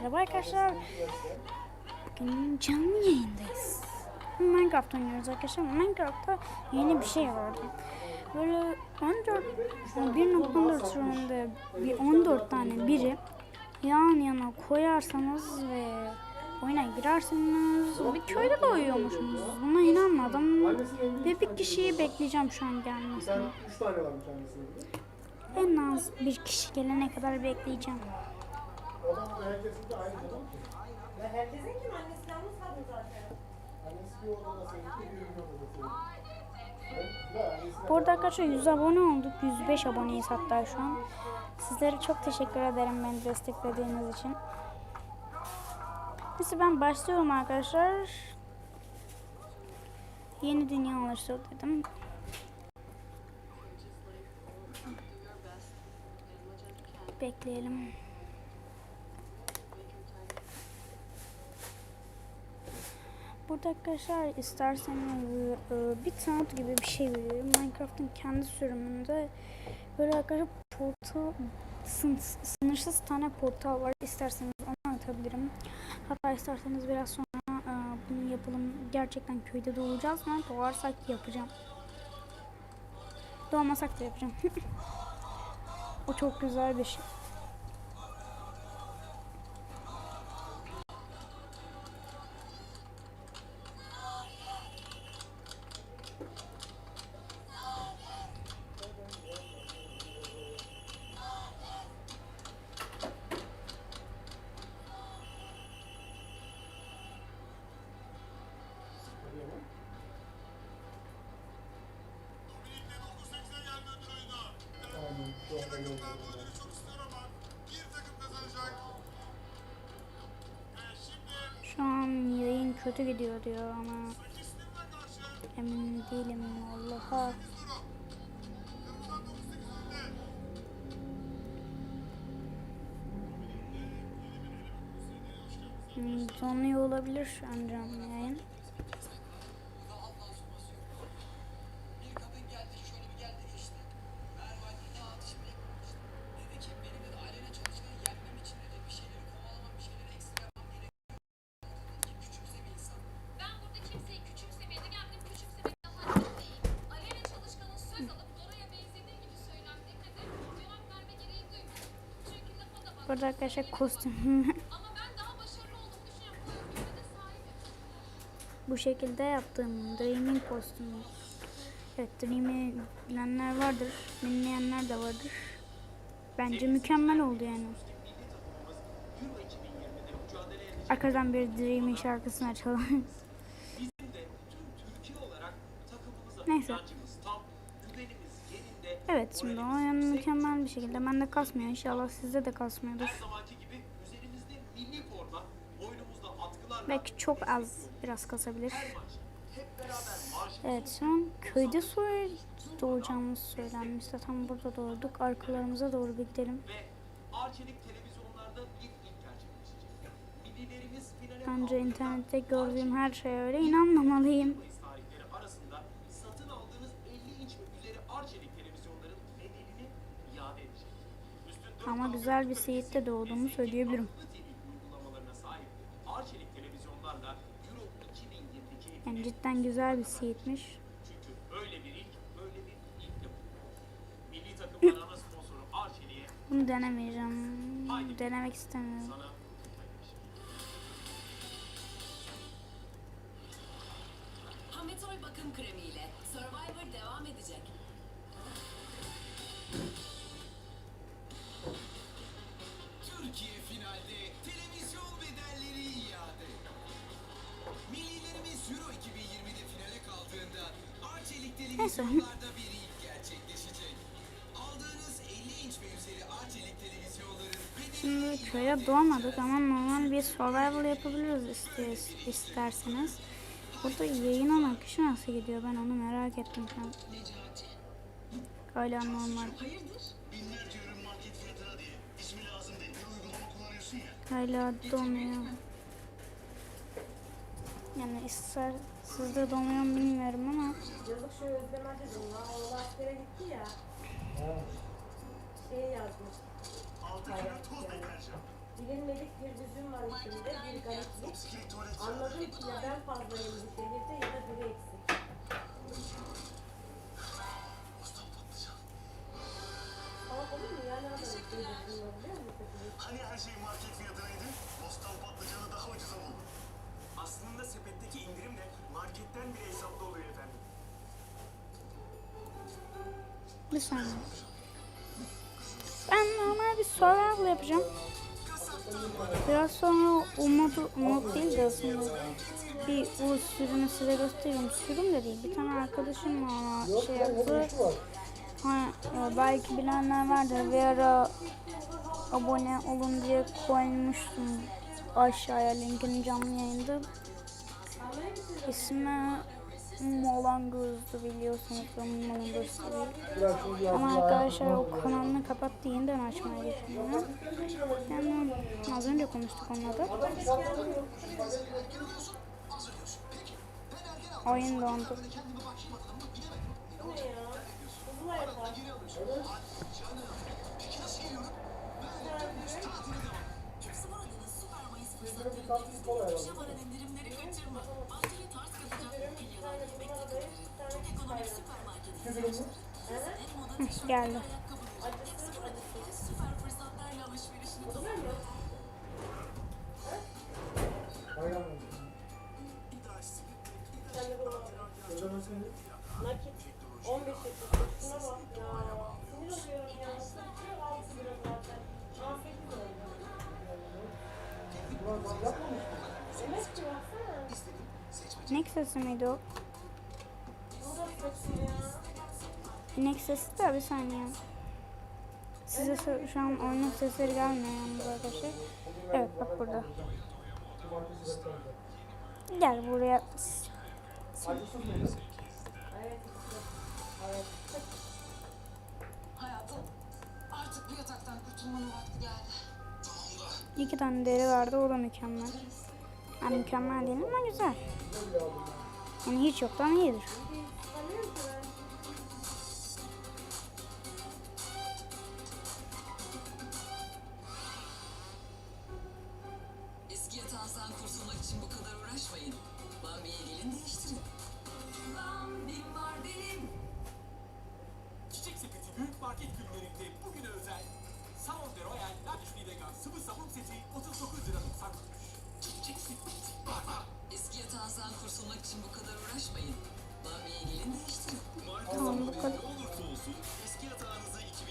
merhaba arkadaşlar. Bugün canlı yayındayız. Minecraft oynuyoruz arkadaşlar. Minecraft'ta yeni bir şey vardı. Böyle 14, yani 1.14 sürümünde bir 14 tane biri yan yana koyarsanız ve oyuna girerseniz bir köyde doğuyormuşsunuz. Buna inanmadım. Ve bir kişiyi bekleyeceğim şu an gelmesini. En az bir kişi gelene kadar bekleyeceğim. O da herkesin de aynı zaman ki. Ve herkesin kim annesi yalnız kadın zaten. Annesi bir odada sevinci, bir ürün odada annesine Bu arada arkadaşlar 100 abone olduk. 105 aboneyiz hatta şu an. Sizlere çok teşekkür ederim beni desteklediğiniz için. Neyse ben başlıyorum arkadaşlar. Yeni dünya oluştur dedim. Bekleyelim. Burada arkadaşlar isterseniz e, bir tanıt gibi bir şey veriyorum. Minecraft'ın kendi sürümünde böyle arkadaşlar portal sın- sınırsız tane portal var. İsterseniz onu atabilirim. Hatta isterseniz biraz sonra e, bunu yapalım. Gerçekten köyde doğacağız mı? Doğarsak yapacağım. Doğmasak da yapacağım. o çok güzel bir şey. Şu an yayın kötü gidiyor diyor ama emin değilim Allah'a. Hmm, Donuyor olabilir şu an canlı yayın. Burada arkadaşlar kostüm bu şekilde yaptığım Dreaming kostümü. Evet Dream'i bilenler vardır, bilmeyenler de vardır. Bence mükemmel oldu yani. Arkadan bir Dream'in şarkısını açalım. Neyse. Evet şimdi o yani mükemmel bir şekilde. Bende kasmıyor. İnşallah sizde de kasmıyordur. Belki çok az biraz kasabilir. Evet şu an köyde soy doğacağımız söylenmişti. Tam burada doğduk. Arkalarımıza doğru bir gidelim. Bence internette gördüğüm her şeye öyle inanmamalıyım. Ama güzel bir seyirte doğduğumu söyleyebilirim. akıllı TV uygulamalarına sahip Arçelik televizyonlarla Euro 2022 Yani cidden güzel bir seyitmiş. Bunu denemeyeceğim. Denemek istemiyorum. Köye doğmadık ama normal bir survival yapabiliriz istiyoruz, isterseniz. Burada yayın akışı nasıl gidiyor ben onu merak ettim şu an. Hala normal. Hala donuyor. Yani ister Sizde donuyor bilmiyorum ama Yazık şu Özlem lan. Oğlu askere gitti ya. Şey yazmış. Yani. Bilinmedik bir düzüm var içinde, bir gariplik. Anladım ki ya ben fazlayım bu şehirde ya da biri eksik. Salak olur mu ya? Ne kadar şey düşünüyor biliyor musun? Hani her şey market fiyatınaydı? Bostan patlıcanı daha ucuza buldum. Aslında sepetteki indirim de marketten bile hesaplı oluyor efendim. bir saniye. Bir survival yapacağım. Biraz sonra o modu, mod değil de aslında bir o sürümü size göstereyim. Sürüm de değil. Bir tane arkadaşım Yok şey yaptı. var? Ha, e, belki bilenler vardır. Bir ara abone olun diye koymuştum aşağıya linkini canlı yayında. İsmi Molan Göz'dü biliyorsunuz. Molan Göz TV. Biraz şimdi Ama arkadaşlar o kanalını kapattı yeniden açmaya düşünüyor. Yani az önce konuştuk onunla da. Oyun dondu. Sıvıradığınız süper öyle. Ödemesini Nakit 15 yapıyor. Şuna bak ya. Sinir oluyorum ya. Sırtıyor 6 lira zaten. 18 oldu. Ulan zam yapmamış mı? Evet ki baksana. İnek sesi miydi o? İnek sesi de bir saniye. Size şu an oyunun sesleri gelmiyor yalnız arkadaşlar. Evet bak burada. Gel buraya. Acısız mıydı? Hayatım, artık bu yataktan kurtulmanın vakti geldi. İki tane deri vardı o da mükemmel. Yani mükemmel değil ama güzel. Yani hiç yoktan iyidir.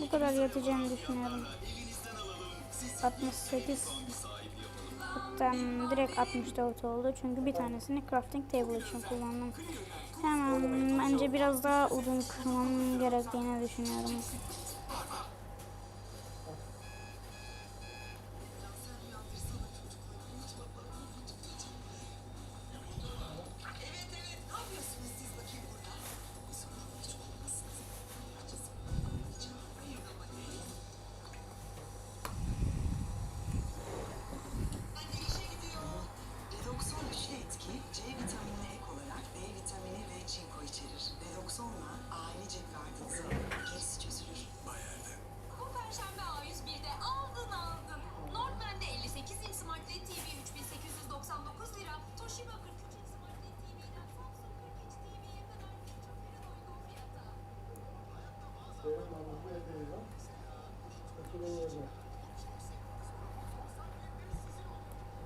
Bu kadar yeteceğini düşünüyorum. 68 Hatta direkt 64 oldu çünkü bir tanesini crafting table için kullandım. Hemen bence biraz daha odun kırmam gerektiğini düşünüyorum.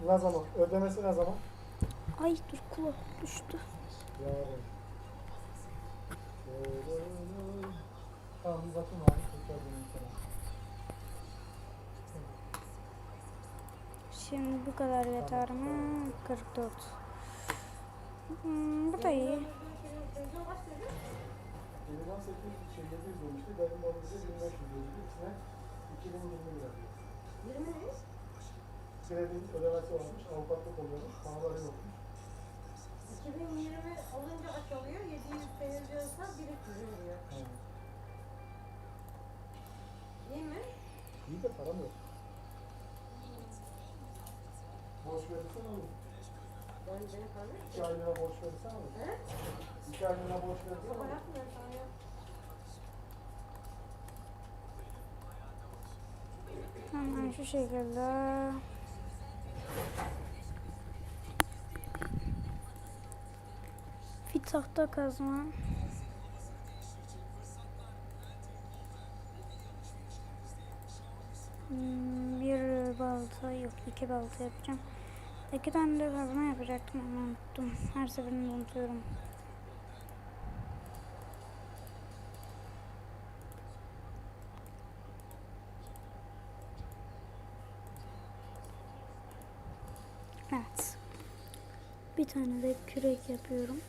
Ne zaman? Ödemesi ne zaman? Ay dur kulak düştü. Yarın. Tamam bir bakayım abi. Şimdi bu kadar yeter mi? 44. Hmm, bu da iyi. 800 şey 700 demişti. Benim onu bize 1500 demişti. İçine 2020 lira. 20 ne? Kredi ödemesi varmış. Avukatlık oluyormuş. Paraları yokmuş. 2020 olunca kaç oluyor? 700 televizyon 1300 oluyor. Ha. İyi mi? İyi de param yok. Borç verirsen alırım. Ben beni tanıyor İki aylığına borç versene mi? He? İki aylığına borç Yok versene mi? hayatım ben sana yok. Hemen şu şekilde. Bir tahta kazma. Hmm, Bir balta yok iki balta yapacağım. İki tane de kazma yapacaktım ama unuttum. Her seferinde unutuyorum. Evet. Bir tane de kürek yapıyorum.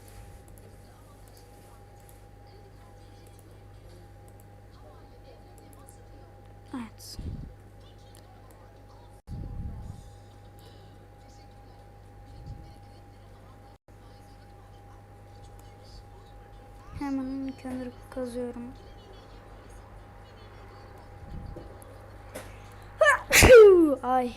Evet. Hemen kömür kazıyorum. Ay.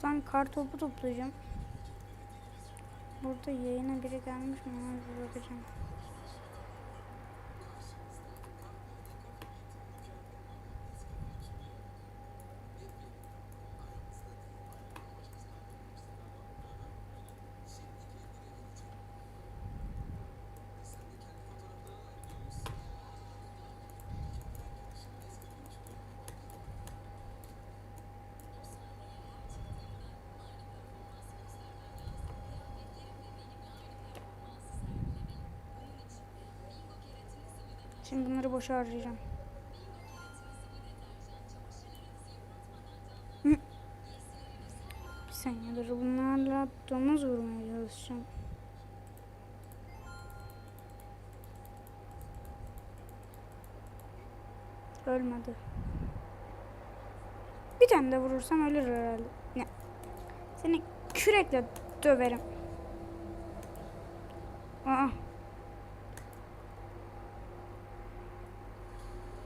Şuradan kar topu toplayacağım. Burada yayına biri gelmiş mi? Ona bir bakacağım. Şimdi bunları boşa harcayacağım. Bir saniye dur. Bunlarla domuz vurmaya çalışacağım. Ölmedi. Bir tane de vurursam ölür herhalde. Ne? Seni kürekle döverim. Aa.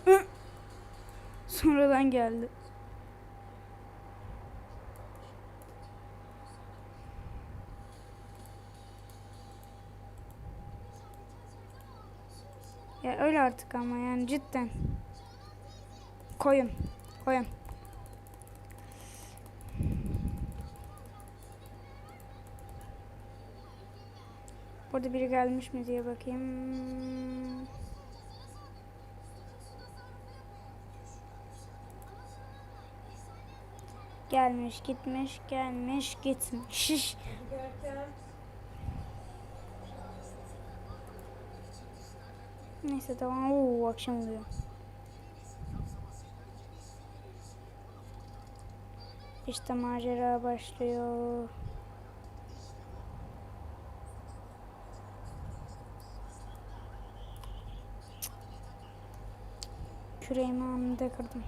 Hı. Sonradan geldi. Ya öyle artık ama yani cidden. Koyun. Koyun. Burada biri gelmiş mi diye bakayım. Gelmiş, gitmiş, gelmiş, gitmiş. Neyse tamam. Oo, akşam oluyor. İşte macera başlıyor. Küreğimi anında kırdım.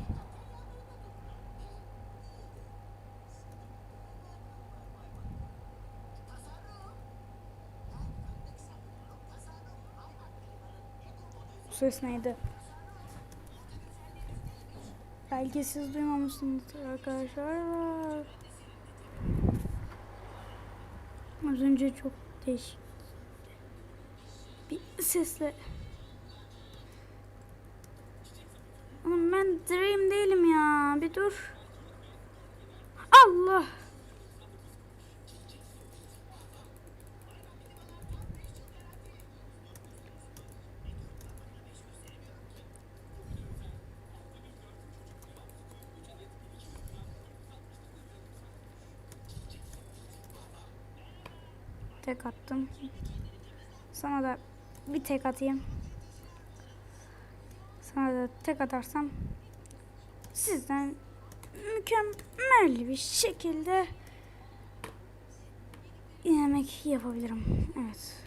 Ses neydi? Belki siz duymamışsınızdır arkadaşlar. Az önce çok değişik bir sesle Oğlum ben Dream değilim ya. Bir dur. Tek attım. Sana da bir tek atayım. Sana da tek atarsam sizden mükemmel bir şekilde yemek yapabilirim. Evet.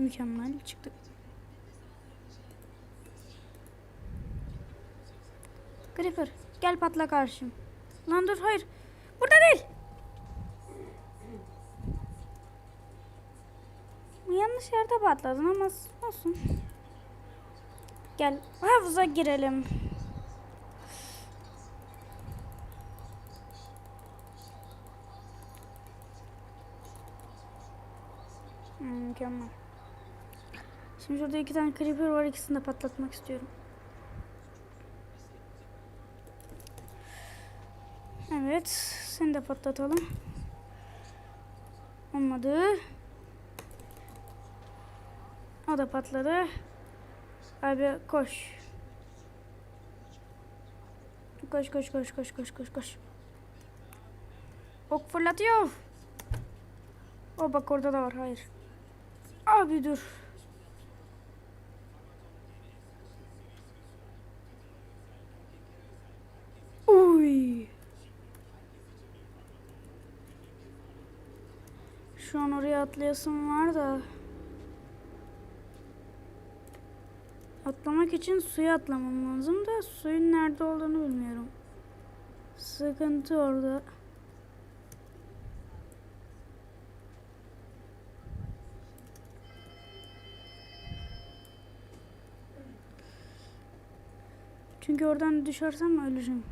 Mükemmel çıktı. Creeper gel patla karşım. Lan dur hayır. Burada değil. Yanlış yerde patladın ama olsun. Gel havuza girelim. Hmm, Mükemmel. Şimdi şurada iki tane creeper var. ikisini de patlatmak istiyorum. Evet. Seni de patlatalım. Olmadı. O da patladı. Abi koş. Koş koş koş koş koş koş koş. Ok fırlatıyor. O bak orada da var. Hayır. Abi dur. Şu an oraya atlayasım var da. Atlamak için suya atlamam lazım da suyun nerede olduğunu bilmiyorum. Sıkıntı orada. Çünkü oradan düşersem öleceğim.